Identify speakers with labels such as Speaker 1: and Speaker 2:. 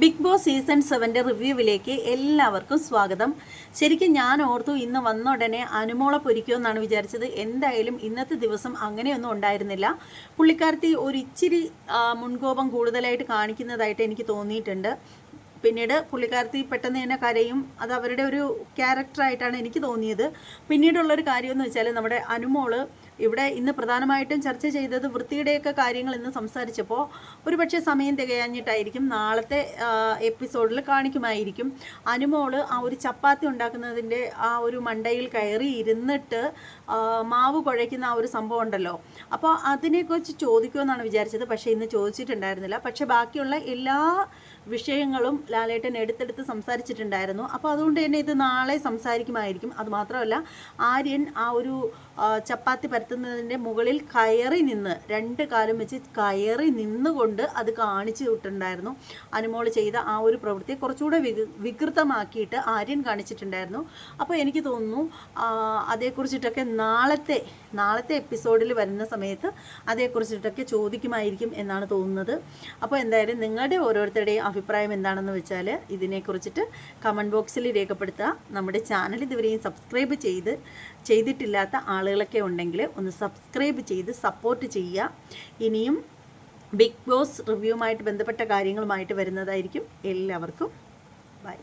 Speaker 1: Big Boss season സെവന്റെ റിവ്യൂവിലേക്ക് എല്ലാവർക്കും സ്വാഗതം. ശരിക്കും ഞാൻ ഓർത്തു ഇന്ന് വന്ന ഉടനെ അനുമോളെ പൊരിക്കുമെന്നാണ് വിചാരിച്ചത്. എന്തായാലും ഇന്നത്തെ ദിവസം അങ്ങനെയൊന്നും ഉണ്ടായിരുന്നില്ല. പുള്ളിക്കാരത്തി ഒരു ഇച്ചിരി മുൻകോപം കൂടുതലായിട്ട് കാണിക്കുന്നതായിട്ട് എനിക്ക് തോന്നിയിട്ടുണ്ട്. പിന്നീട് പുള്ളിക്കാരത്തി പെട്ടെന്ന് തന്നെ കരയും. അത് അവരുടെ ഒരു ക്യാരക്ടറായിട്ടാണ് എനിക്ക് തോന്നിയത്. പിന്നീടുള്ളൊരു കാര്യമെന്ന് വെച്ചാൽ നമ്മുടെ അനുമോൾ ഇവിടെ ഇന്ന് പ്രധാനമായിട്ടും ചർച്ച ചെയ്തത് വൃത്തിയുടെയൊക്കെ കാര്യങ്ങൾ ഇന്ന് സംസാരിച്ചപ്പോൾ ഒരുപക്ഷെ സമയം തികയാഞ്ഞിട്ടായിരിക്കും. നാളത്തെ എപ്പിസോഡിൽ കാണിക്കുമായിരിക്കും. അനുമോൾ ആ ഒരു ചപ്പാത്തി ഉണ്ടാക്കുന്നതിന്റെ ആ ഒരു മണ്ടയിൽ കയറി ഇരുന്നിട്ട് മാവ് കുഴയ്ക്കുന്ന ആ ഒരു സംഭവം ഉണ്ടല്ലോ. അപ്പോൾ അതിനെക്കുറിച്ച് ചോദിക്കുമെന്നാണ് വിചാരിച്ചത്. പക്ഷേ ഇന്ന് ചോദിച്ചിട്ടുണ്ടായിരുന്നില്ല. പക്ഷേ ബാക്കിയുള്ള എല്ലാ വിഷയങ്ങളും ലാലേട്ടൻ എടുത്തെടുത്ത് സംസാരിച്ചിട്ടുണ്ടായിരുന്നു. അപ്പോൾ അതുകൊണ്ട് തന്നെ ഇത് നാളെ സംസാരിക്കുമായിരിക്കും. അതുമാത്രമല്ല ആര്യൻ ആ ഒരു ചപ്പാത്തി പരത്തുന്നതിന്റെ മുകളിൽ കയറി നിന്ന് രണ്ട് കാലും വെച്ച് കയറി നിന്നുകൊണ്ട് അത് കാണിച്ചു വിട്ടിട്ടുണ്ടായിരുന്നു. അനുമോൾ ചെയ്ത ആ ഒരു പ്രവൃത്തിയെ കുറച്ചുകൂടെ വികൃ വികൃതമാക്കിയിട്ട് ആര്യൻ കാണിച്ചിട്ടുണ്ടായിരുന്നു. അപ്പോൾ എനിക്ക് തോന്നുന്നു അതേക്കുറിച്ചിട്ടൊക്കെ നാളത്തെ നാളത്തെ എപ്പിസോഡിൽ വരുന്ന സമയത്ത് അതേക്കുറിച്ചിട്ടൊക്കെ ചോദിക്കുമായിരിക്കും എന്നാണ് തോന്നുന്നത്. അപ്പോൾ എന്തായാലും നിങ്ങളുടെ ഓരോരുത്തരുടെയും അഭിപ്രായം എന്താണെന്ന് വെച്ചാൽ ഇതിനെക്കുറിച്ചിട്ട് കമന്റ് ബോക്സിൽ രേഖപ്പെടുത്തുക. നമ്മുടെ ചാനൽ ഇതുവരെയും സബ്സ്ക്രൈബ് ചെയ്ത് ചെയ്തിട്ടില്ലാത്ത ആളുകളൊക്കെ ഉണ്ടെങ്കിൽ ഒന്ന് സബ്സ്ക്രൈബ് ചെയ്ത് സപ്പോർട്ട് ചെയ്യുക. ഇനിയും ബിഗ് ബോസ് റിവ്യൂമായിട്ട് ബന്ധപ്പെട്ട കാര്യങ്ങളുമായിട്ട് വരുന്നതായിരിക്കും. എല്ലാവർക്കും ബൈ